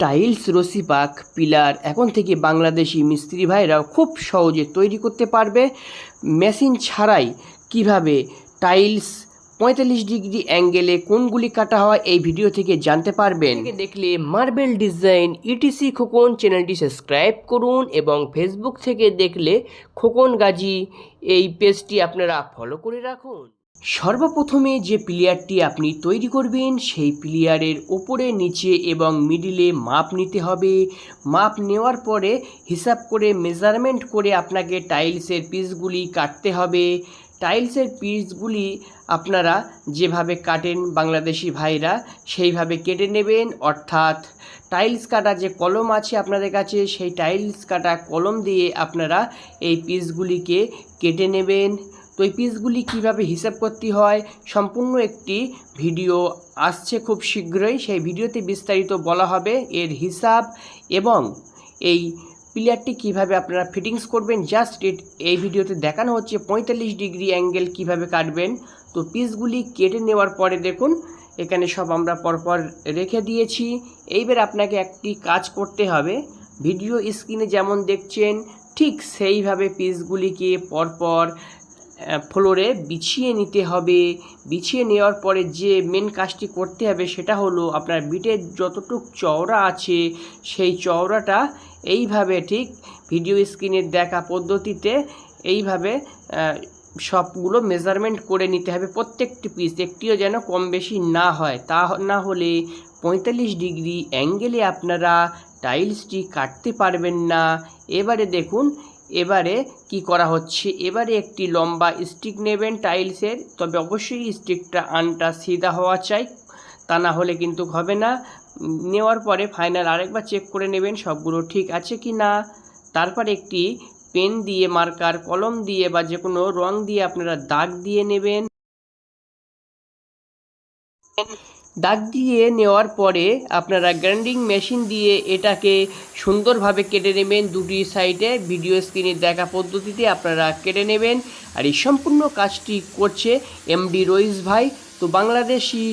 Tiles রশিপাক pillar, এখন থেকে বাংলাদেশি মিস্ত্রি ভাইরাও খুব সহজে তৈরি করতে পারবে। মেশিন ছাড়াই কীভাবে টাইলস পঁয়তাল্লিশ ডিগ্রি অ্যাঙ্গেলে কোনগুলি কাটা হয় এই ভিডিও থেকে জানতে পারবেন। দেখলে মার্বেল ডিজাইন ইটিসি খোকন চ্যানেলটি সাবস্ক্রাইব করুন এবং ফেসবুক থেকে দেখলে খোকন গাজী এই পেজটি আপনারা ফলো করে রাখুন। সর্বপ্রথমে যে প্লেয়ারটি আপনি তৈরি করবেন, সেই প্লেয়ারের ওপরে নিচে এবং মিডিলে মাপ নিতে হবে। মাপ নেওয়ার পরে হিসাব করে মেজারমেন্ট করে আপনাকে টাইলসের পিসগুলি কাটতে হবে। টাইলসের পিসগুলি আপনারা যেভাবে কাটেন, বাংলাদেশি ভাইরা সেইভাবে কেটে নেবেন। অর্থাৎ টাইলস কাটা যে কলম আছে আপনাদের কাছে, সেই টাইলস কাটা কলম দিয়ে আপনারা এই পিসগুলিকে কেটে নেবেন। তো এই পিসগুলি কীভাবে হিসাব করতে হয়? সম্পূর্ণ একটি ভিডিও আসছে খুব শীঘ্রই। সেই ভিডিওতে বিস্তারিত বলা হবে এর হিসাব এবং এই প্লেয়ারটি কীভাবে আপনারা ফিটিংস করবেন। জাস্ট এই ভিডিওতে দেখানো হচ্ছে পঁয়তাল্লিশ ডিগ্রি অ্যাঙ্গেল কীভাবে কাটবেন। তো পিসগুলি কেটে নেওয়ার পরে দেখুন, এখানে সব আমরা পরপর রেখে দিয়েছি। এইবার আপনাকে একটি কাজ করতে হবে। ভিডিও স্ক্রিনে যেমন দেখছেন, ঠিক সেইভাবে পিসগুলিকে পরপর ফ্লোরে বিছিয়ে নিতে হবে। বিছিয়ে নেওয়ার পরে যে মেন কাজটি করতে হবে সেটা হলো আপনার বিটের যতটুক চওড়া আছে সেই চওড়াটা এইভাবে ঠিক ভিডিও স্ক্রিনের দেখা পদ্ধতিতে এইভাবে সবগুলো মেজারমেন্ট করে নিতে হবে প্রত্যেকটি পিস একটিও যেন কম বেশি না হয়। তা না হলে পঁয়তাল্লিশ ডিগ্রি অ্যাঙ্গেলে আপনারা টাইলসটি কাটতে পারবেন না। এবারে দেখুন এবারে কি করা হচ্ছে? এবারে একটি লম্বা স্টিক নেবেন টাইলসের তবে অবশ্যই স্টিকটা আনটা সিধা হওয়া চাই। তা না হলে কিন্তু হবে না। নেওয়ার পরে ফাইনাল আরেকবার চেক করে নেবেন সবগুলো ঠিক আছে কি না। তারপর একটি পেন দিয়ে মার্কার কলম দিয়ে বা যে কোনো রং দিয়ে আপনারা দাগ দিয়ে নেবেন। দাগ দিয়ে নেওয়ার পরে আপনারা গ্রাইন্ডিং মেশিন দিয়ে এটাকে সুন্দরভাবে কেটে নেবেন দুটি সাইডে। ভিডিও স্ক্রিনে দেখা পদ্ধতিতে আপনারা কেটে নেবেন। আর এই সম্পূর্ণ কাজটি করছে এমডি রইস ভাই। তো বাংলাদেশি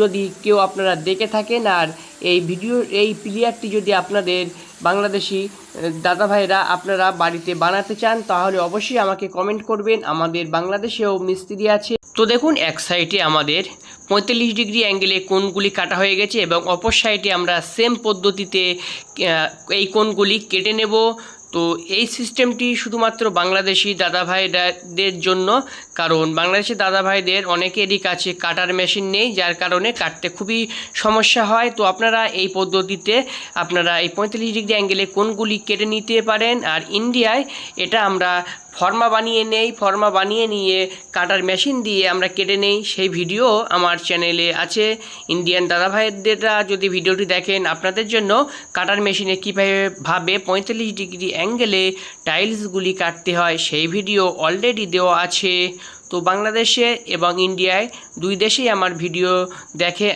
যদি কেউ আপনারা দেখে থাকেন আর এই ভিডিও, এই প্লেয়ারটি যদি আপনাদের বাংলাদেশি দাদা ভাইরা আপনারা বাড়িতে বানাতে চান, তাহলে অবশ্যই আমাকে কমেন্ট করবেন। আমাদের বাংলাদেশেও মিস্ত্রি আছে। তো দেখুন, এক সাইডে আমাদের পঁয়তাল্লিশ ডিগ্রি অ্যাঙ্গেলে কোণগুলি কাটা হয়ে গেছে এবং অপর সাইডে আমরা সেম পদ্ধতিতে এই কোণগুলি কেটে নেব। তো এই সিস্টেমটি শুধুমাত্র বাংলাদেশি দাদা ভাইদের জন্য, কারণ বাংলাদেশি দাদা ভাইদের অনেকেরই কাছে কাটার মেশিন নেই, যার কারণে কাটতে খুবই সমস্যা হয়। তো আপনারা এই পদ্ধতিতে আপনারা এই পঁয়তাল্লিশ ডিগ্রি অ্যাঙ্গেলে কোনগুলি কেটে নিতে পারেন। আর ইন্ডিয়ায় এটা আমরা ফর্মা বানিয়ে নেই, ফর্মা বানিয়ে নিয়ে কাটার মেশিন দিয়ে আমরা কেটে নেই। সেই ভিডিও আমার চ্যানেলে আছে। ইন্ডিয়ান দাদা ভাইদেররা যদি ভিডিওটি দেখেন, আপনাদের জন্য কাটার মেশিনে কীভাবে ভাবে পঁয়তাল্লিশ ডিগ্রি অ্যাঙ্গেলে টাইলসগুলি কাটতে হয়, সেই ভিডিও অলরেডি দেওয়া আছে। তো বাংলাদেশে এবং ইন্ডিয়ায় দুই দেশেই আমার ভিডিও দেখে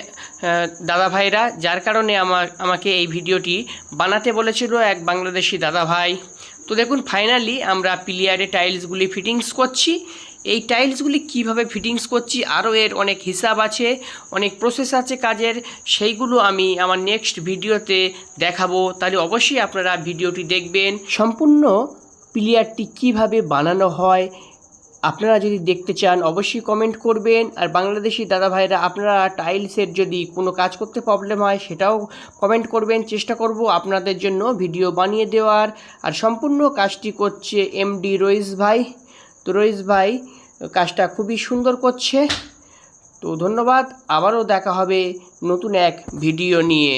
দাদা ভাইরা যার কারণে আমার, আমাকে এই ভিডিওটি বানাতে বলেছিল এক বাংলাদেশি দাদা ভাই তো দেখুন ফাইনালি আমরা প্লিয়ারে টাইলসগুলি ফিটিংস করছি। এই টাইলসগুলি কীভাবে ফিটিংস করছি, আরও এর অনেক হিসাব আছে, অনেক প্রসেস আছে কাজের, সেইগুলো আমি আমার নেক্সট ভিডিওতে দেখাবো। তাহলে অবশ্যই আপনারা ভিডিওটি দেখবেন। সম্পূর্ণ প্লেয়ারটি কীভাবে বানানো হয় আপনারা যদি দেখতে চান, অবশ্যই কমেন্ট করবেন। আর বাংলাদেশি দাদা ভাইরা আপনারা টাইলসের যদি কোনো কাজ করতে প্রবলেম হয়, সেটাও কমেন্ট করবেন। চেষ্টা করব আপনাদের জন্য ভিডিও বানিয়ে দেওয়ার। আর সম্পূর্ণ কাজটি করছে এমডি রইস ভাই। তো রইস ভাই, কাজটা খুবই সুন্দর করছে। তো ধন্যবাদ। আবারও দেখা হবে নতুন এক ভিডিও নিয়ে।